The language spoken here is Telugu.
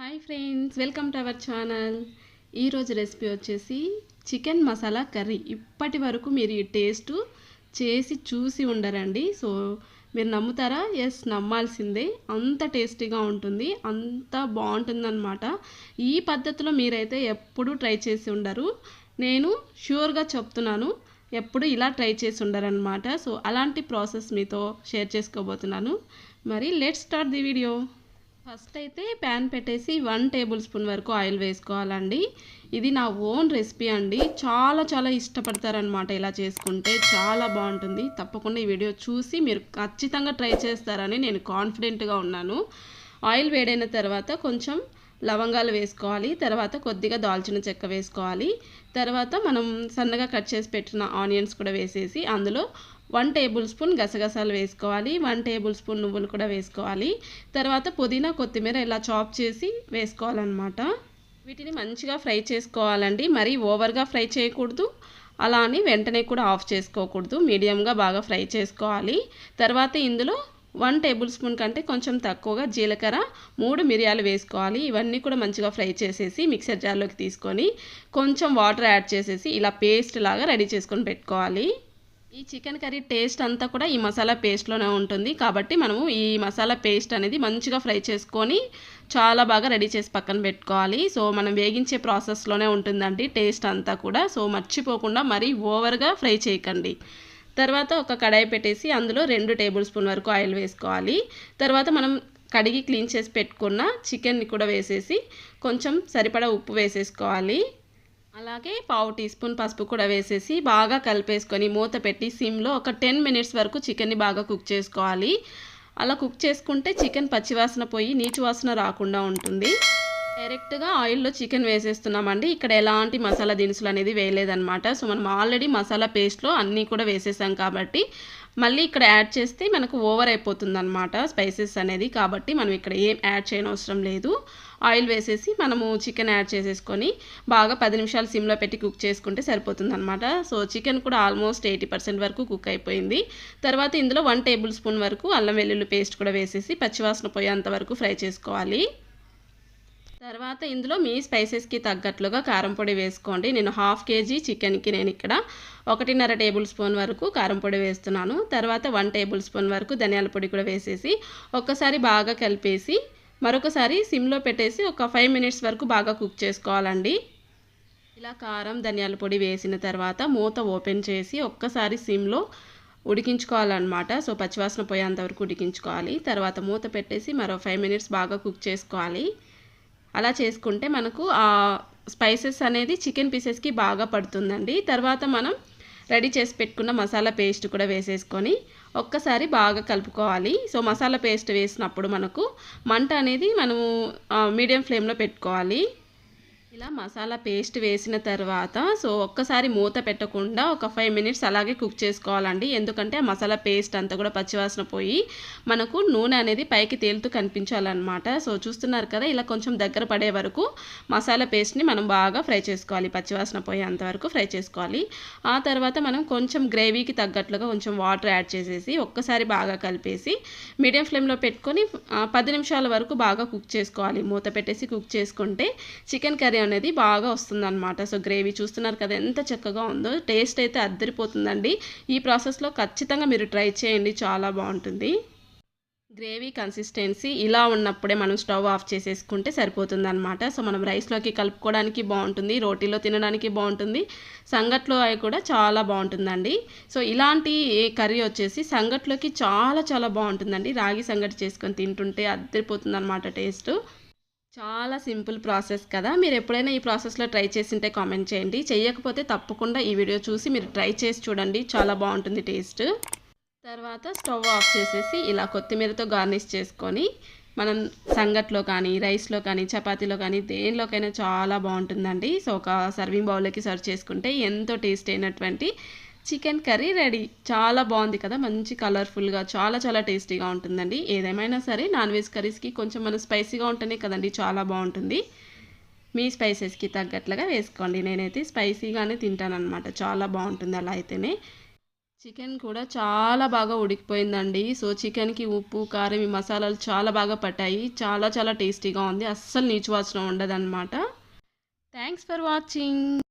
Hi friends welcome to our channel. ఈరోజు రెసిపీ వచ్చేసి చికెన్ మసాలా కర్రీ. ఇప్పటి వరకు మీరు ఈ టేస్ట్ చేసి చూసి ఉండరండి. సో మీరు నమ్ముతారా? ఎస్ నమ్మాల్సిందే. అంత టేస్టీగా ఉంటుంది. అంత బాగుంటుందన్నమాట. ఈ పద్ధతిలో మీరైతే ఎప్పుడూ ట్రై చేసి ఉండరు. నేను ష్యూర్గా చెప్తున్నాను. ఎప్పుడు ఇలా ట్రై చేసి ఉండరనమాట సో అలాంటి ప్రాసెస్ మీతో షేర్ చేసుకోబోతున్నాను. మరి let start the video. First అయితే ప్యాన్ పెట్టేసి వన్ టేబుల్ స్పూన్ వరకు ఆయిల్ వేసుకోవాలండి. ఇది నా ఓన్ రెసిపీ అండి. చాలా చాలా ఇష్టపడతారనమాట ఇలా చేసుకుంటే. చాలా బాగుంటుంది. తప్పకుండా ఈ వీడియో చూసి మీరు ఖచ్చితంగా ట్రై చేస్తారని నేను కాన్ఫిడెంట్గా ఉన్నాను. ఆయిల్ వేడైన తర్వాత కొంచెం లవంగాలు వేసుకోవాలి తర్వాత కొద్దిగా దాల్చిన చెక్క వేసుకోవాలి. తర్వాత మనం సన్నగా కట్ చేసి పెట్టిన ఆనియన్స్ కూడా వేసేసి అందులో వన్ టేబుల్ స్పూన్ గసగసాలు వేసుకోవాలి వన్ టేబుల్ స్పూన్ నువ్వులు కూడా వేసుకోవాలి. తర్వాత పుదీనా కొత్తిమీర ఇలా చాప్ చేసి వేసుకోవాలన్నమాట. వీటిని మంచిగా ఫ్రై చేసుకోవాలండి. మరీ ఓవర్గా ఫ్రై చేయకూడదు. అలా అని వెంటనే కూడా ఆఫ్ చేసుకోకూడదు. మీడియంగా బాగా ఫ్రై చేసుకోవాలి. తర్వాత ఇందులో వన్ టేబుల్ స్పూన్ కంటే కొంచెం తక్కువగా జీలకర్ర మూడు మిరియాలు వేసుకోవాలి. ఇవన్నీ కూడా మంచిగా ఫ్రై చేసేసి మిక్సర్ జార్లోకి తీసుకొని కొంచెం వాటర్ యాడ్ చేసేసి ఇలా పేస్ట్ లాగా రెడీ చేసుకొని పెట్టుకోవాలి. ఈ చికెన్ కర్రీ టేస్ట్ అంతా కూడా ఈ మసాలా పేస్ట్లోనే ఉంటుంది. కాబట్టి మనము ఈ మసాలా పేస్ట్ అనేది మంచిగా ఫ్రై చేసుకొని చాలా బాగా రెడీ చేసి పక్కన పెట్టుకోవాలి. సో మనం వేగించే ప్రాసెస్లోనే ఉంటుందండి టేస్ట్ అంతా కూడా. సో మర్చిపోకుండా మరీ ఓవర్గా ఫ్రై చేయకండి. తర్వాత ఒక కడాయి పెట్టేసి అందులో రెండు టేబుల్ స్పూన్ వరకు ఆయిల్ వేసుకోవాలి. తర్వాత మనం కడిగి క్లీన్ చేసి పెట్టుకున్న చికెన్ని కూడా వేసేసి కొంచెం సరిపడా ఉప్పు వేసేసుకోవాలి. అలాగే పావు టీ స్పూన్ పసుపు కూడా వేసేసి బాగా కలిపేసుకొని మూత పెట్టి సిమ్లో ఒక టెన్ మినిట్స్ వరకు చికెన్ని బాగా కుక్ చేసుకోవాలి. అలా కుక్ చేసుకుంటే చికెన్ పచ్చివాసన పోయి నీచు వాసన రాకుండా ఉంటుంది. డైరెక్ట్గా ఆయిల్లో చికెన్ వేసేస్తున్నామండి. ఇక్కడ ఎలాంటి మసాలా దినుసులు అనేది వేయలేదన్నమాట. సో మనం ఆల్రెడీ మసాలా పేస్ట్లో అన్నీ కూడా వేసేసాం కాబట్టి మళ్ళీ ఇక్కడ యాడ్ చేస్తే మనకు ఓవర్ అయిపోతుందనమాట స్పైసెస్ అనేది. కాబట్టి మనం ఇక్కడ ఏం యాడ్ చేయనవసరం లేదు. ఆయిల్ వేసేసి మనము చికెన్ యాడ్ చేసేసుకొని బాగా పది నిమిషాలు సిమ్లో పెట్టి కుక్ చేసుకుంటే సరిపోతుంది అనమాట సో చికెన్ కూడా ఆల్మోస్ట్ ఎయిటీ పర్సెంట్ వరకు కుక్ అయిపోయింది. తర్వాత ఇందులో వన్ టేబుల్ స్పూన్ వరకు అల్లం వెల్లుల్లి పేస్ట్ కూడా వేసేసి పచ్చివాసన పోయేంత వరకు ఫ్రై చేసుకోవాలి. తర్వాత ఇందులో మీ స్పైసెస్కి తగ్గట్లుగా కారం పొడి వేసుకోండి. నేను హాఫ్ కేజీ చికెన్కి నేను ఇక్కడ ఒకటిన్నర టేబుల్ స్పూన్ వరకు కారం పొడి వేస్తున్నాను. తర్వాత వన్ టేబుల్ స్పూన్ వరకు ధనియాల పొడి కూడా వేసేసి ఒక్కసారి బాగా కలిపేసి మరొకసారి సిమ్లో పెట్టేసి ఒక ఫైవ్ మినిట్స్ వరకు బాగా కుక్ చేసుకోవాలండి. ఇలా కారం ధనియాల పొడి వేసిన తర్వాత మూత ఓపెన్ చేసి ఒక్కసారి సిమ్లో ఉడికించుకోవాలన్నమాట. సో పచ్చివాసన పోయేంత వరకు ఉడికించుకోవాలి. తర్వాత మూత పెట్టేసి మరో ఫైవ్ మినిట్స్ బాగా కుక్ చేసుకోవాలి. అలా చేసుకుంటే మనకు ఆ స్పైసెస్ అనేది చికెన్ పీసెస్కి బాగా పడుతుందండి. తర్వాత మనం రెడీ చేసి పెట్టుకున్న మసాలా పేస్ట్ కూడా వేసేసుకొని ఒక్కసారి బాగా కలుపుకోవాలి. సో మసాలా పేస్ట్ వేసినప్పుడు మనకు మంట అనేది మనము మీడియం ఫ్లేమ్లో పెట్టుకోవాలి. ఇలా మసాలా పేస్ట్ వేసిన తర్వాత సో ఒక్కసారి మూత పెట్టకుండా ఒక ఫైవ్ మినిట్స్ అలాగే కుక్ చేసుకోవాలండి. ఎందుకంటే ఆ మసాలా పేస్ట్ అంతా కూడా పచ్చివాసన పోయి మనకు నూనె అనేది పైకి తేలుతూ కనిపించాలన్నమాట. సో చూస్తున్నారు కదా ఇలా కొంచెం దగ్గర పడే వరకు మసాలా పేస్ట్ని మనం బాగా ఫ్రై చేసుకోవాలి. పచ్చివాసన పోయేంత వరకు ఫ్రై చేసుకోవాలి. ఆ తర్వాత మనం కొంచెం గ్రేవీకి తగ్గట్లుగా కొంచెం వాటర్ యాడ్ చేసేసి ఒక్కసారి బాగా కలిపేసి మీడియం ఫ్లేమ్లో పెట్టుకొని పది నిమిషాల వరకు బాగా కుక్ చేసుకోవాలి. మూత పెట్టేసి కుక్ చేసుకుంటే చికెన్ కర్రీ అనేది బాగా వస్తుందన్నమాట. సో గ్రేవీ చూస్తున్నారు కదా ఎంత చక్కగా ఉందో. టేస్ట్ అయితే అద్దరిపోతుందండి. ఈ ప్రాసెస్లో ఖచ్చితంగా మీరు ట్రై చేయండి. చాలా బాగుంటుంది. గ్రేవీ కన్సిస్టెన్సీ ఇలా ఉన్నప్పుడే మనం స్టవ్ ఆఫ్ చేసేసుకుంటే సరిపోతుందన్నమాట. సో మనం రైస్లోకి కలుపుకోవడానికి బాగుంటుంది. రోటీలో తినడానికి బాగుంటుంది. సంగట్లో అవి కూడా చాలా బాగుంటుందండి. సో ఇలాంటి కర్రీ వచ్చేసి సంగట్లోకి చాలా చాలా బాగుంటుందండి. రాగి సంగటి చేసుకొని తింటుంటే అద్దరిపోతుంది టేస్ట్. చాలా సింపుల్ ప్రాసెస్ కదా. మీరు ఎప్పుడైనా ఈ ప్రాసెస్లో ట్రై చేసింటే కామెంట్ చేయండి. చేయకపోతే తప్పకుండా ఈ వీడియో చూసి మీరు ట్రై చేసి చూడండి. చాలా బాగుంటుంది టేస్ట్. తర్వాత స్టవ్ ఆఫ్ చేసేసి ఇలా కొత్తిమీరతో గార్నిష్ చేసుకొని మనం సంగట్లో కానీ రైస్లో కానీ చపాతీలో కానీ దేనిలోకైనా చాలా బాగుంటుందండి. సో ఒక సర్వింగ్ బౌల్లోకి సర్వ్ చేసుకుంటే ఎంతో టేస్ట్ అయినటువంటి చికెన్ కర్రీ రెడీ. చాలా బాగుంది కదా మంచి కలర్ఫుల్గా చాలా చాలా టేస్టీగా ఉంటుందండి. ఏదేమైనా సరే నాన్ వెజ్ కర్రీస్కి కొంచెం మన స్పైసీగా ఉంటేనే కదండి చాలా బాగుంటుంది. మీ స్పైసెస్కి తగ్గట్లుగా వేసుకోండి. నేనైతే స్పైసీగానే తింటానన్నమాట. చాలా బాగుంటుంది అలా అయితేనే. చికెన్ కూడా చాలా బాగా ఉడికిపోయిందండి. సో చికెన్కి ఉప్పు కారం ఈ మసాలాలు చాలా బాగా పట్టాయి. చాలా చాలా టేస్టీగా ఉంది. అస్సలు నీచు వాసన ఉండదన్నమాట. Thanks for watching.